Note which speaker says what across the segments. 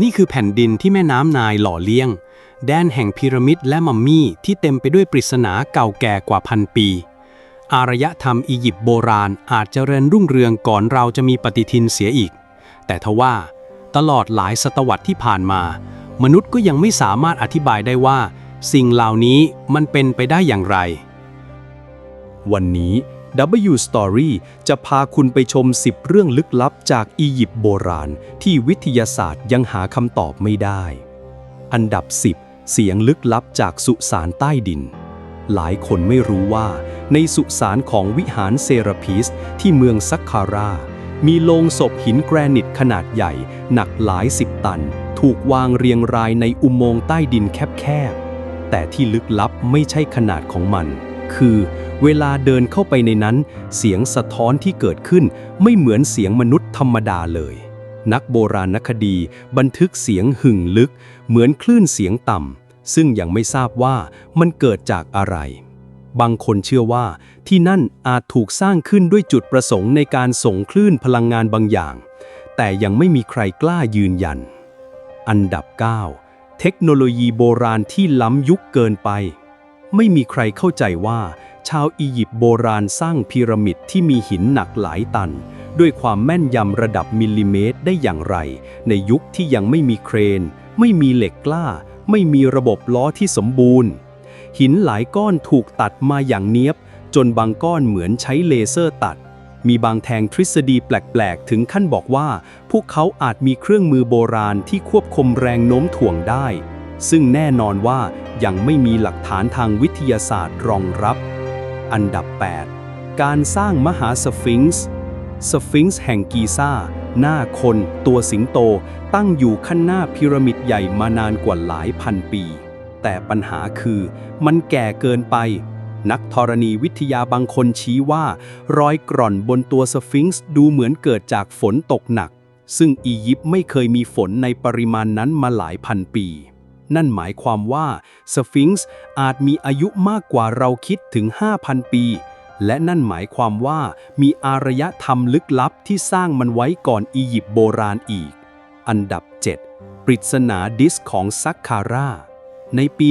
Speaker 1: นี่คือแผ่นดินที่แม่น้ำนายหล่อเลี้ยง แดนแห่งพีระมิดและมัมมี่ที่เต็มไปด้วยปริศนาเก่าแก่กว่าพันปี อารยธรรมอียิปต์โบราณอาจจเจริญรุ่งเรืองก่อนเราจะมีปฏิทินเสียอีก แต่ทว่า ตลอดหลายศตวรรษที่ผ่านมา มนุษย์ก็ยังไม่สามารถอธิบายได้ว่า สิ่งเหล่านี้มันเป็นไปได้อย่างไร
Speaker 2: วันนี้ W Story จะพาคุณไปชม 10 เรื่องลึกลับจากอียิปต์โบราณ ที่วิทยาศาสตร์ยังหาคำตอบไม่ได้ อันดับ 10 เสียงลึกลับจากสุสานใต้ดิน หลายคนไม่รู้ว่า ในสุสานของวิหารเซราพีสที่เมืองซักคารา มีโลงศพหินแกรนิตขนาดใหญ่ หนักหลายสิบตัน ถูกวางเรียงรายในอุโมงค์ใต้ดินแคบๆแต่ที่ลึกลับไม่ใช่ขนาดของมัน คือ เวลาเดินเข้าไปในนั้น เสียงสะท้อนที่เกิดขึ้นไม่เหมือนเสียงมนุษย์ธรรมดาเลย นักโบราณคดีบันทึกเสียงหึ่งลึก เหมือนคลื่นเสียงต่ำซึ่งยังไม่ทราบว่ามันเกิดจากอะไร บางคนเชื่อว่าที่นั่นอาจถูกสร้างขึ้นด้วยจุดประสงค์ในการส่งคลื่นพลังงานบางอย่าง แต่ยังไม่มีใครกล้ายืนยัน อันดับ 9 เทคโนโลยีโบราณที่ล้ำยุคเกินไป ไม่มีใครเข้าใจว่า ชาวอียิปต์โบราณสร้างพีระมิดที่มีหินหนักหลายตัน ด้วยความแม่นยำระดับมิลลิเมตรได้อย่างไร ในยุคที่ยังไม่มีเครน ไม่มีเหล็กกล้า ไม่มีระบบล้อที่สมบูรณ์ หินหลายก้อนถูกตัดมาอย่างเนี้ยบ จนบางก้อนเหมือนใช้เลเซอร์ตัดมีบางแทงทฤษฎีแปลก ๆ ถึงขั้นบอกว่า พวกเขาอาจมีเครื่องมือโบราณที่ควบคุมแรงโน้มถ่วงได้ ซึ่งแน่นอนว่ายังไม่มีหลักฐานทางวิทยาศาสตร์รองรับ อันดับ 8 การสร้างมหาสฟิงซ์สฟิงซ์แห่งกีซ่า หน้าคนตัวสิงโต ตั้งอยู่ขั้นหน้าพีระมิดใหญ่มานานกว่าหลายพันปี แต่ปัญหาคือมันแก่เกินไป นักธรณีวิทยาบางคนชี้ว่า รอยกร่อนบนตัวสฟิงซ์ดูเหมือนเกิดจากฝนตกหนัก ซึ่งอียิปต์ไม่เคยมีฝนในปริมาณนั้นมาหลายพันปี นั่นหมายความว่าสฟิงซ์อาจมีอายุมากกว่าเราคิดถึง 5,000 ปี และนั่นหมายความว่ามีอารยธรรมลึกลับที่สร้างมันไว้ก่อนอียิปต์โบราณอีก อันดับ 7 ปริศนาดิสของซักคาร่าในปี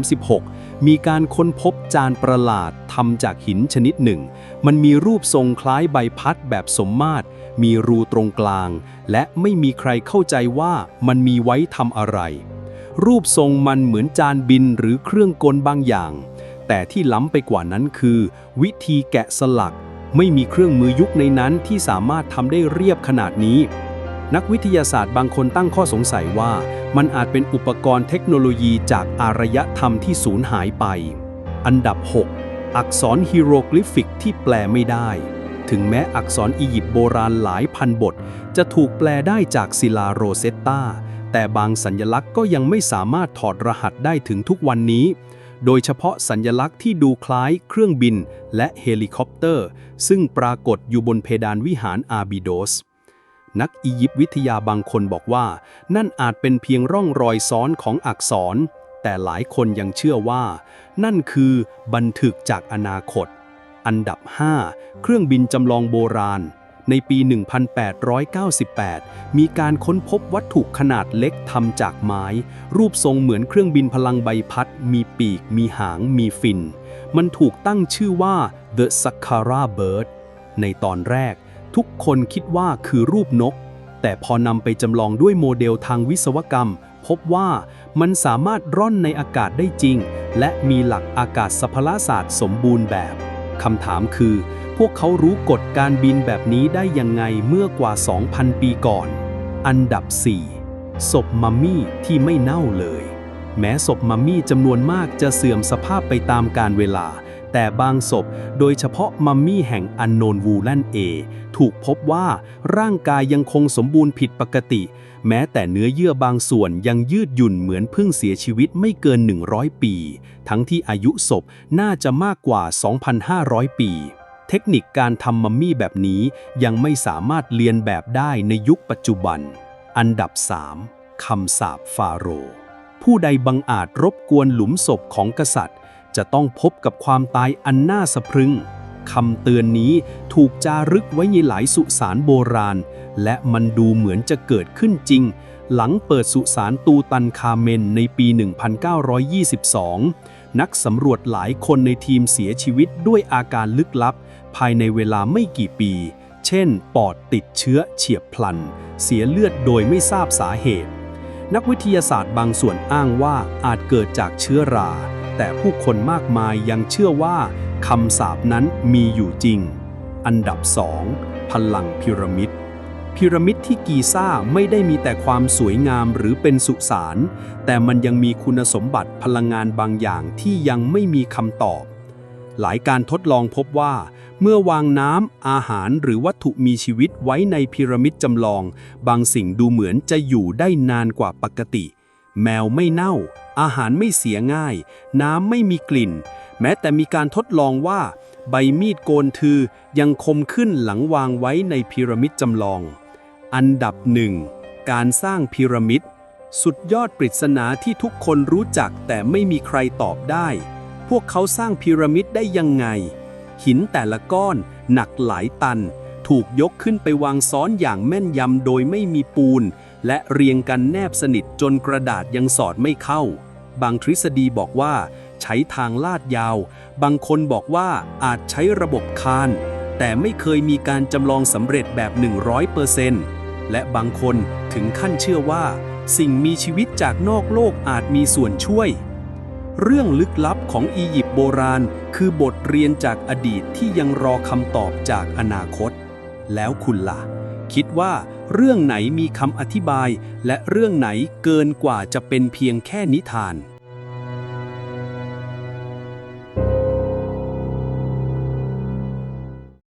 Speaker 2: 1936 มีการค้นพบจานประหลาดทำจากหินชนิดหนึ่ง มันมีรูปทรงคล้ายใบพัดแบบสมมาตร มีรูตรงกลาง และไม่มีใครเข้าใจว่ามันมีไว้ทำอะไร รูปทรงมันเหมือนจานบินหรือเครื่องกลบางอย่าง แต่ที่ล้ำไปกว่านั้นคือ วิธีแกะสลัก ไม่มีเครื่องมือยุคในนั้นที่สามารถทำได้เรียบขนาดนี้ นักวิทยาศาสตร์บางคนตั้งข้อสงสัยว่า มันอาจเป็นอุปกรณ์เทคโนโลยีจากอารยธรรมที่สูญหายไป อันดับ 6 อักษรฮีโรกลิฟิกที่แปลไม่ได้ ถึงแม้อักษรอียิปต์โบราณหลายพันบท จะถูกแปลได้จากศิลาโรเซตตาแต่บางสัญลักษณ์ก็ยังไม่สามารถถอดรหัสได้ถึงทุกวันนี้ โดยเฉพาะสัญลักษณ์ที่ดูคล้ายเครื่องบินและเฮลิคอปเตอร์ ซึ่งปรากฏอยู่บนเพดานวิหารอาบิโดส นักอียิปต์วิทยาบางคนบอกว่า นั่นอาจเป็นเพียงร่องรอยซ้อนของอักษร แต่หลายคนยังเชื่อว่า นั่นคือบันทึกจากอนาคต อันดับ 5 เครื่องบินจำลองโบราณ ในปี 1898 มีการค้นพบวัตถุขนาดเล็กทำจากไม้ รูปทรงเหมือนเครื่องบินพลังใบพัด มีปีก มีหาง มีฟิน มันถูกตั้งชื่อว่า The Saqqara Bird ในตอนแรก ทุกคนคิดว่าคือรูปนก แต่พอนำไปจำลองด้วยโมเดลทางวิศวกรรม พบว่ามันสามารถร่อนในอากาศได้จริง และมีหลักอากาศสพลศาสตร์สมบูรณ์แบบ คำถามคือ พวกเขารู้กฎการบินแบบนี้ได้ยังไงเมื่อกว่า 2,000 ปีก่อน อันดับ 4 ศพมัมมี่ที่ไม่เน่าเลย แม้ศพมัมมี่จำนวนมากจะเสื่อมสภาพไปตามกาลเวลา แต่บางศพโดยเฉพาะมัมมี่แห่งอันโนนวูแลนเอถูกพบว่าร่างกายยังคงสมบูรณ์ผิดปกติ แม้แต่เนื้อเยื่อบางส่วนยังยืดหยุ่นเหมือนเพิ่งเสียชีวิตไม่เกิน 100 ปี ทั้งที่อายุศพน่าจะมากกว่า 2,500 ปี เทคนิคการทำมัมมี่แบบนี้ยังไม่สามารถเลียนแบบได้ในยุคปัจจุบัน อันดับ 3คำสาปฟาโรห์ผู้ใดบังอาจรบกวนหลุมศพของกษัตริย์ จะต้องพบกับความตายอันน่าสะพรึงคำเตือนนี้ถูกจารึกไว้ในหลายสุสานโบราณ และมันดูเหมือนจะเกิดขึ้นจริง หลังเปิดสุสานตูตันคาเมนในปี 1922 นักสำรวจหลายคนในทีมเสียชีวิตด้วยอาการลึกลับ ภายในเวลาไม่กี่ปี เช่น ปอดติดเชื้อเฉียบพลัน เสียเลือดโดยไม่ทราบสาเหตุ นักวิทยาศาสตร์บางส่วนอ้างว่าอาจเกิดจากเชื้อรา แต่ผู้คนมากมายยังเชื่อว่าคำสาปนั้นมีอยู่จริง อันดับ2พลังพีระมิดพีระมิดที่กีซ่าไม่ได้มีแต่ความสวยงามหรือเป็นสุสาน แต่มันยังมีคุณสมบัติพลังงานบางอย่างที่ยังไม่มีคำตอบ หลายการทดลองพบว่า เมื่อวางน้ำ อาหารหรือวัตถุมีชีวิตไว้ในพีระมิดจำลอง บางสิ่งดูเหมือนจะอยู่ได้นานกว่าปกติ แมวไม่เน่า อาหารไม่เสียง่าย น้ำไม่มีกลิ่น แม้แต่มีการทดลองว่า ใบมีดโกนทือยังคมขึ้นหลังวางไว้ในพีระมิดจำลอง อันดับหนึ่งการสร้างพีระมิด สุดยอดปริศนาที่ทุกคนรู้จักแต่ไม่มีใครตอบได้ พวกเขาสร้างพีระมิดได้ยังไง หินแต่ละก้อนหนักหลายตัน ถูกยกขึ้นไปวางซ้อนอย่างแม่นยำโดยไม่มีปูน และเรียงกันแนบสนิทจนกระดาษยังสอดไม่เข้า บางทฤษฎีบอกว่าใช้ทางลาดยาว บางคนบอกว่าอาจใช้ระบบคาน แต่ไม่เคยมีการจำลองสำเร็จแบบ 100%และบางคนถึงขั้นเชื่อว่า สิ่งมีชีวิตจากนอกโลกอาจมีส่วนช่วย เรื่องลึกลับของอียิปต์โบราณ คือบทเรียนจากอดีตที่ยังรอคำตอบจากอนาคต แล้วคุณล่ะ คิดว่า เรื่องไหนมีคำอธิบาย และเรื่องไหนเกินกว่าจะเป็นเพียงแค่นิทาน